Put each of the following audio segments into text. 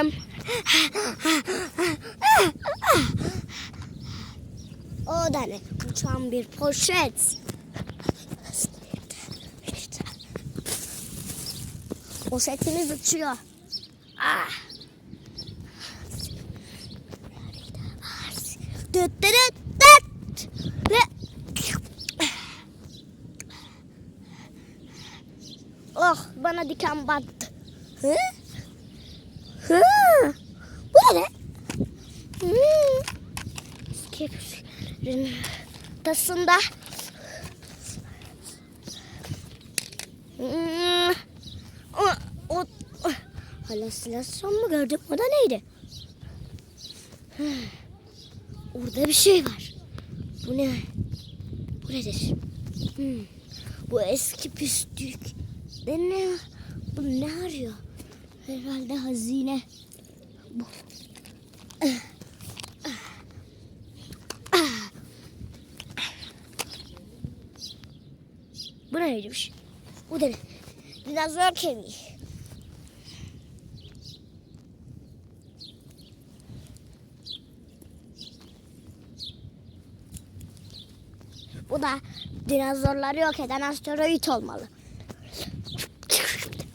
gidiyorum. O da ne? Uçan bir poşet. Poşetimiz uçuyor. Ah. Oh bana diken battı. Hı? Hı? Bu ne? Skiplerin tasında. Hı. O, o, halüsinasyon mu gördüm? O da neydi? Hı. Orada bir şey var. Bu ne? Bu nedir? Hı. Bu eski pislik. Ne, ne? Bu ne arıyor? Herhalde hazine. Bu. Bu neymiş? Bu da ne? Dinozor kemiği. Bu da dinozorları yok eden asteroid olmalı.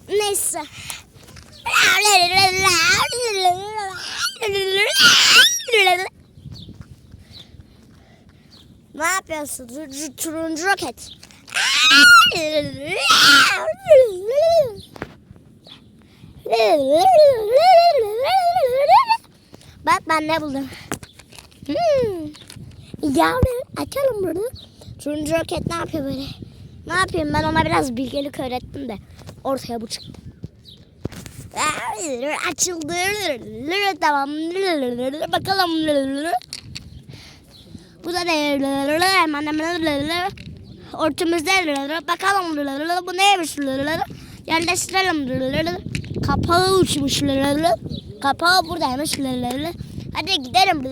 Neyse. Ne yapıyorsun? Turuncu, roket. Bak ben ne buldum. Hmm. Yavrum açalım bunu. Turuncu roket ne yapıyor böyle? Ne yapayım ben ona biraz bilgelik öğrettim de ortaya bu çıktı. Açıldı. Tamam. Bakalım. Bu da? Hemen ortamızda bakalım. Bu neymiş? Yerleştirelim. Kapağı uçmuş. Kapağı buradaymış. Hadi gidelim.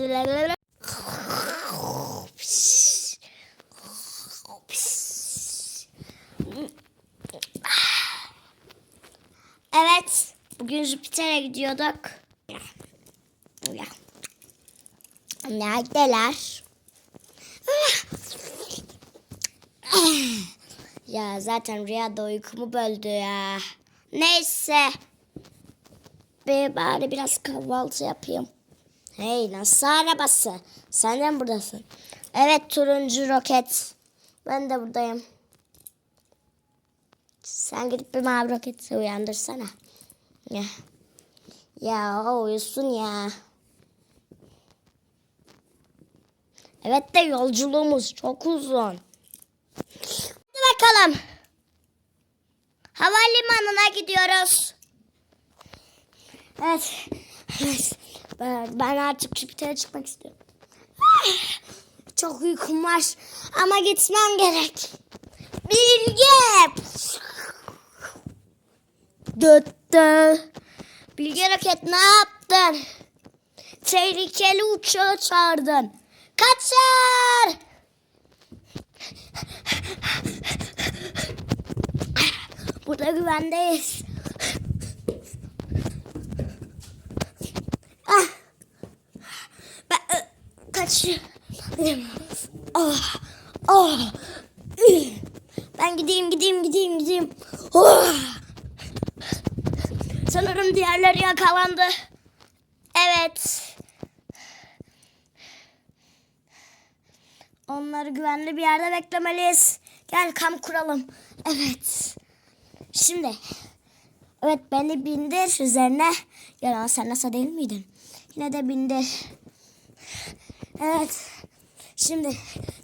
Evet. Bugün Jüpiter'e gidiyorduk. Neredeler? Ya zaten rüyada uykumu böldü ya. Neyse. Bir bari biraz kahvaltı yapayım. Hey nasıl arabası? Sen de mi buradasın? Evet turuncu roket. Ben de buradayım. Sen gidip bir mavi roketi uyandırsana. Ya. Ya o uyusun ya. Evet de yolculuğumuz çok uzun. Hadi bakalım. Havalimanına gidiyoruz. Evet. Evet. Ben, ben artık Jüpiter'e çıkmak istiyorum. Çok uykum var ama gitmem gerek. Bilge. Dıttı. Bilge Roket ne yaptın? Tehlikeli uçağı çağırdın. Kaçar! Burada güvendeyiz. Ah. Ben ö, kaçıyorum. Oh. Üh. Ben gideyim gideyim gideyim gideyim. Oh. Sanırım diğerleri yakalandı. Evet. Onları güvenli bir yerde beklemeliyiz. Gel kamp kuralım. Evet. Şimdi. Evet beni bindir üzerine. Ya sen nasıl değil miydin? Yine de bindir. Evet. Şimdi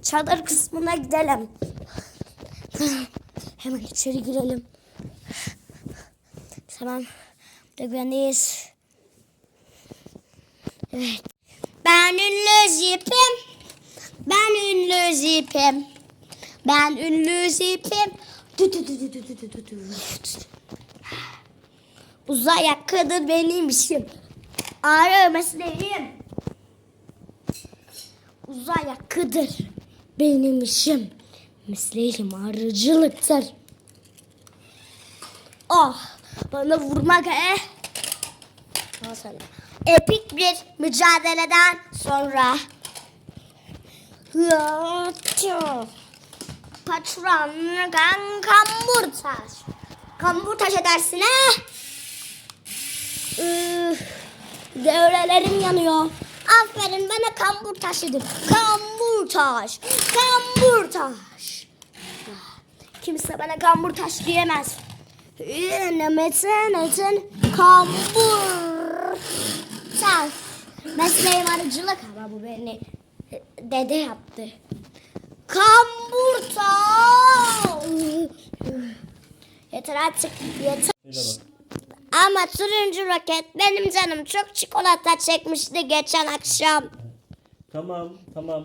çadır kısmına gidelim. Hemen içeri girelim. Tamam de güvendeyiz. Evet. Ben ünlü zipim. Ben ünlü zipim. Ben ünlü zipim. Uzay yakkadır benim işim. Ağrı mesleğim. Uzay yakkadır benim işim. Mesleğim ağrıcılıktır. Ah oh, bana vurmak eh. Al sana. Epik bir mücadeleden sonra Patron kan kambur taş. Kambur taş edersin ha? Üf, Devrelerim yanıyor. Aferin bana kambur taş dedim. Kambur taş. Kambur taş. Kimse bana kambur taş diyemez. Metin metin kambur taş. Mesleğim arıcılık ama bu beni dede yaptı. Kambur taş. Yeter artık yeter. Ama turuncu roket benim canım çok çikolata çekmişti geçen akşam. Tamam tamam.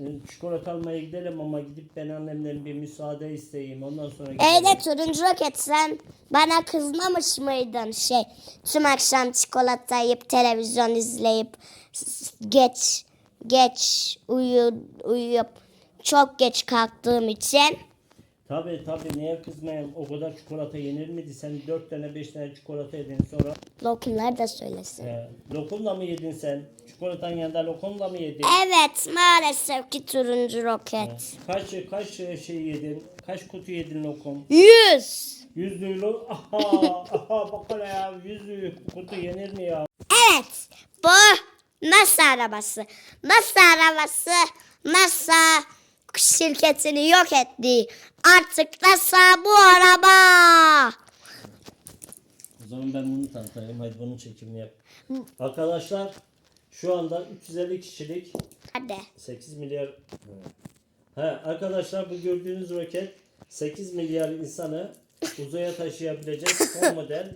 Ee, Çikolata almaya gidelim ama gidip ben annemden bir müsaade isteyeyim. Ondan sonra gidelim. Öyle turuncu roket sen bana kızmamış mıydın şey tüm akşam çikolata yiyip televizyon izleyip geç geç uyu, uyuyup çok geç kalktığım için Tabii tabii niye kızmayayım? O kadar çikolata yenir miydi? Sen dört tane beş tane çikolata yedin sonra lokumlar da söylesin. e, lokumla mı yedin sen? Çikolatanın yanında lokumla mı yedin? Evet maalesef ki turuncu roket. Kaç kaç şey yedin? Kaç kutu yedin lokum? Yüz. Yüzlü lo aha aha bak hele ya yüzlü kutu yenir mi ya? Evet. Bu NASA arabası. NASA arabası NASA şirketini yok etti. Artık NASA bu araba. O zaman ben bunu tanıtayım. Hadi bunun çekimini yap. Arkadaşlar şu anda 350 kişilik Hadi. 8 milyar He arkadaşlar bu gördüğünüz roket 8 milyar insanı uzaya taşıyabilecek son model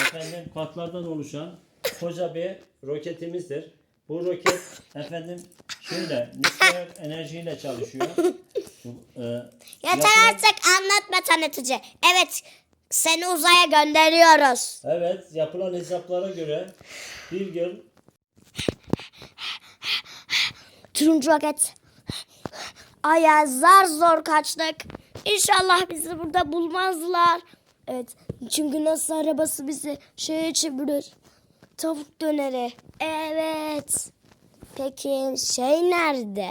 efendim katlardan oluşan koca bir roketimizdir. Bu roket efendim şöyle nükleer enerjiyle çalışıyor. Bu, e, Yeter yapılan- artık anlatma tanıtıcı. Evet seni uzaya gönderiyoruz. Evet yapılan hesaplara göre bir yıl Turuncu roket. Aya zar zor kaçtık. İnşallah bizi burada bulmazlar. Evet. Çünkü nasıl arabası bizi şeye çevirir. Tavuk döneri. Evet. Peki şey nerede?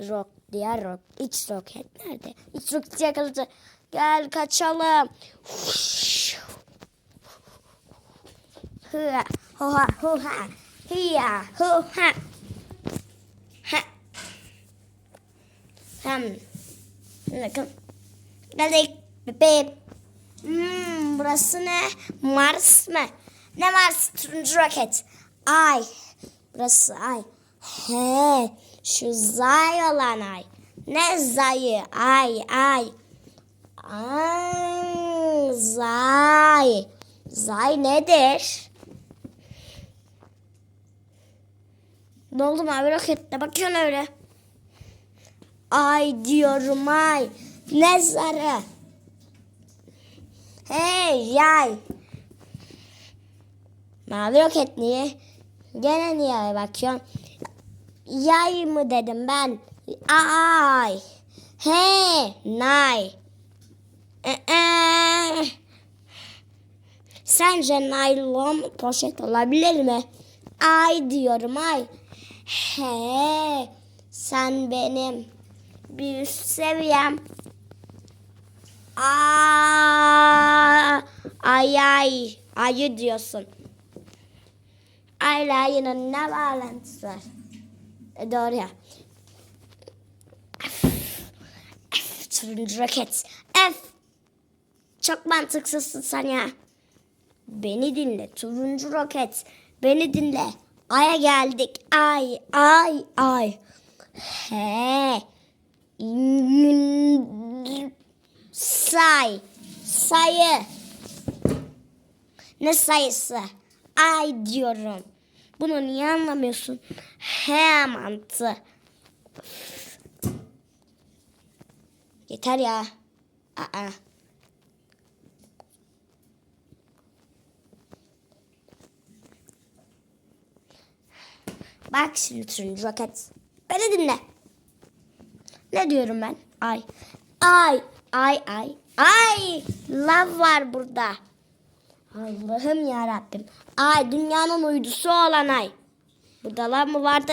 Rock, diğer rock, iç roket nerede? İç roket yakaladı. Gel kaçalım. Hıa, hoha, hoha, hiya, hoha. Ha. Hem. Bakın. Geldik. Bebeğim. Hmm, burası ne? Mars mı? Ne Mars? Turuncu roket. Ay. Burası ay. He. Şu zay olan ay. Ne zayı? Ay ay. Ay, zay. Zay nedir? Ne oldu mavi rokette? Bakıyorsun öyle. Ay diyorum ay. Ne zarı? Hey yay. Mavi roket niye? Gene niye bakıyorsun? Yay mı dedim ben? Ay. He, nay. Ee, Sence naylon poşet olabilir mi? Ay diyorum ay. He, sen benim bir üst seviyem. Aa, ay ay, ayı diyorsun. Ayla ayının ne bağlantısı var? E, doğru ya. F, F, turuncu roket. F. Çok mantıksızsın sen ya. Beni dinle turuncu roket. Beni dinle. Ay'a geldik. Ay ay ay. He. Say. Sayı. Ne sayısı? Ay diyorum. Bunu niye anlamıyorsun? He mantı. Yeter ya. Aa. Bak şimdi turuncu roket. Beni dinle. Ne diyorum ben? Ay. Ay. Ay ay. Ay. Lav var burada. Allah'ım ya Rabbim. Ay dünyanın uydusu olan ay. Buradalar mı vardı?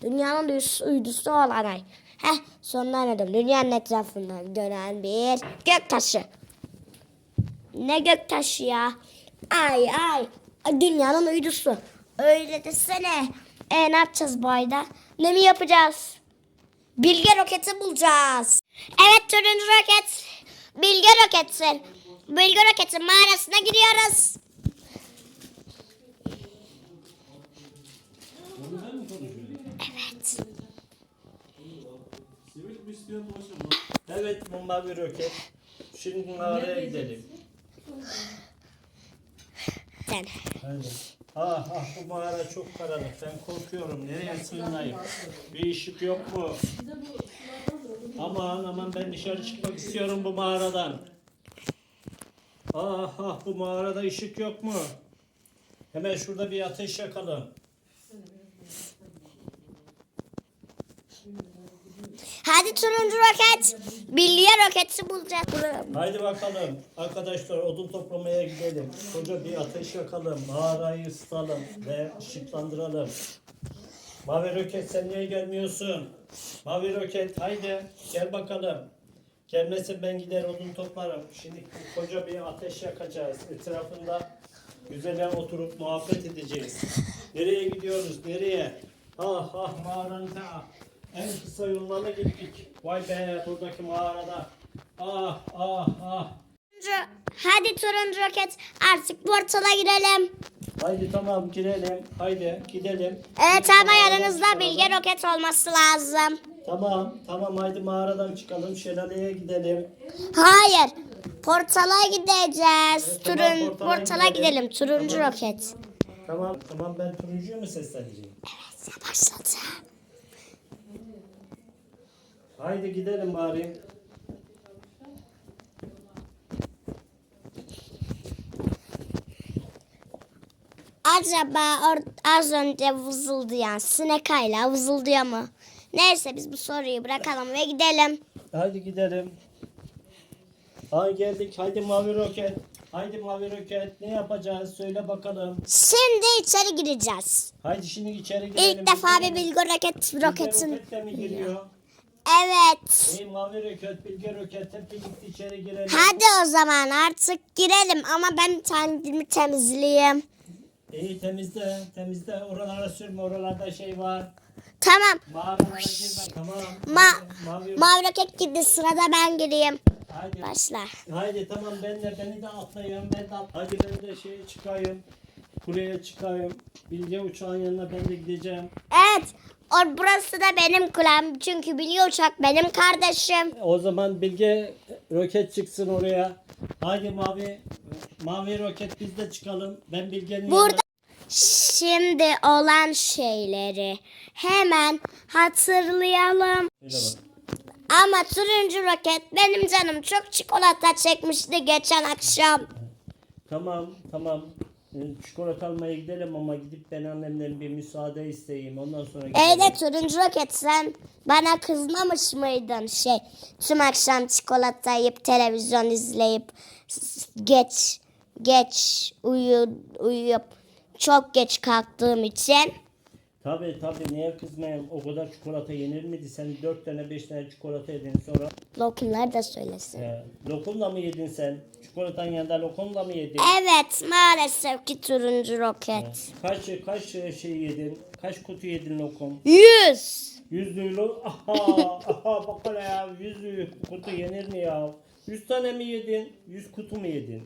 Dünyanın uydusu, olan ay. Heh sonunda anladım. Dünyanın etrafından dönen bir gök taşı. Ne gök taşı ya? Ay. Ay, Dünyanın uydusu. Öyle desene. E ne yapacağız bu ayda? Ne mi yapacağız? Bilge roketi bulacağız. Evet turuncu roket. Bilge roketi. Bilge roketin mağarasına giriyoruz. Evet. Evet bu mavi roket. Şimdi mağaraya gidelim. Sen. Hadi. Ah ah bu mağara çok karanlık. Ben korkuyorum. Nereye sığınayım? Bir ışık yok mu? Aman aman ben dışarı çıkmak istiyorum bu mağaradan. Ah ah bu mağarada ışık yok mu? Hemen şurada bir ateş yakalım. Hadi turuncu roket. Bilge roketi bulacağız. Haydi bakalım arkadaşlar odun toplamaya gidelim. Koca bir ateş yakalım. Mağarayı ısıtalım ve ışıklandıralım. Mavi roket sen niye gelmiyorsun? Mavi roket haydi gel bakalım. Gelmezse ben gider odun toplarım. Şimdi koca bir ateş yakacağız. Etrafında güzelce oturup muhabbet edeceğiz. Nereye gidiyoruz? Nereye? Ah ah mağaranın ta en kısa yollarına gittik. Vay be buradaki mağarada. Ah ah ah. Turuncu- Hadi turuncu roket artık portala girelim. Haydi tamam girelim. Haydi gidelim. Evet ama yanınızda bilge roket olması lazım. Tamam tamam haydi mağaradan çıkalım. Şelaleye gidelim. Hayır. Portala gideceğiz. Evet, tamam, Turun, portala portala gidelim. gidelim. Turuncu roket. Tamam tamam ben turuncuya mı sesleneceğim? Evet başladı. Haydi gidelim bari. Acaba az önce vızıldayan sinek hala vızıldıyor mu? Neyse biz bu soruyu bırakalım ve gidelim. Haydi gidelim. Ay geldik. Haydi mavi roket. Haydi mavi roket. Ne yapacağız? Söyle bakalım. Şimdi içeri gireceğiz. Haydi şimdi içeri girelim. İlk defa bir bilgi roket roketin. roket de mi giriyor? Evet. Ey mavi roket, bilge roket hep birlikte içeri girelim. Hadi o zaman artık girelim ama ben kendimi temizleyeyim. İyi temizle, temizle. Oralara sürme, oralarda şey var. Tamam. Mağaralara girme, tamam. Ma- mavi, Mavi roket gitti sırada ben gireyim. Haydi. Başla. Haydi tamam ben de beni de atlayın. Ben de at- Hadi ben de şeye çıkayım. Kuleye çıkayım. Bilge uçağın yanına ben de gideceğim. Evet. O, burası da benim kulem. Çünkü biliyor uçak benim kardeşim. O zaman Bilge roket çıksın oraya. Haydi mavi mavi roket biz de çıkalım. Ben Bilge'nin Burada yanına... şimdi olan şeyleri hemen hatırlayalım. Ama turuncu roket benim canım çok çikolata çekmişti geçen akşam. Tamam tamam. Çikolata almaya gidelim ama gidip ben annemden bir müsaade isteyeyim. Ondan sonra gidelim. Evet turuncu roket sen bana kızmamış mıydın şey tüm akşam çikolata yiyip televizyon izleyip geç geç uyu, uyuyup çok geç kalktığım için Tabii tabii niye kızmayayım? O kadar çikolata yenir miydi? Sen dört tane beş tane çikolata yedin sonra lokumlar da söylesin. e, lokumla mı yedin sen? Çikolatanın yanında lokumla mı yedin? Evet maalesef ki turuncu roket. Kaç kaç şey yedin? Kaç kutu yedin lokum? Yüz. Yüzlü lo aha aha bak hele ya yüzlü kutu yenir mi ya? Yüz tane mi yedin? Yüz kutu mu yedin?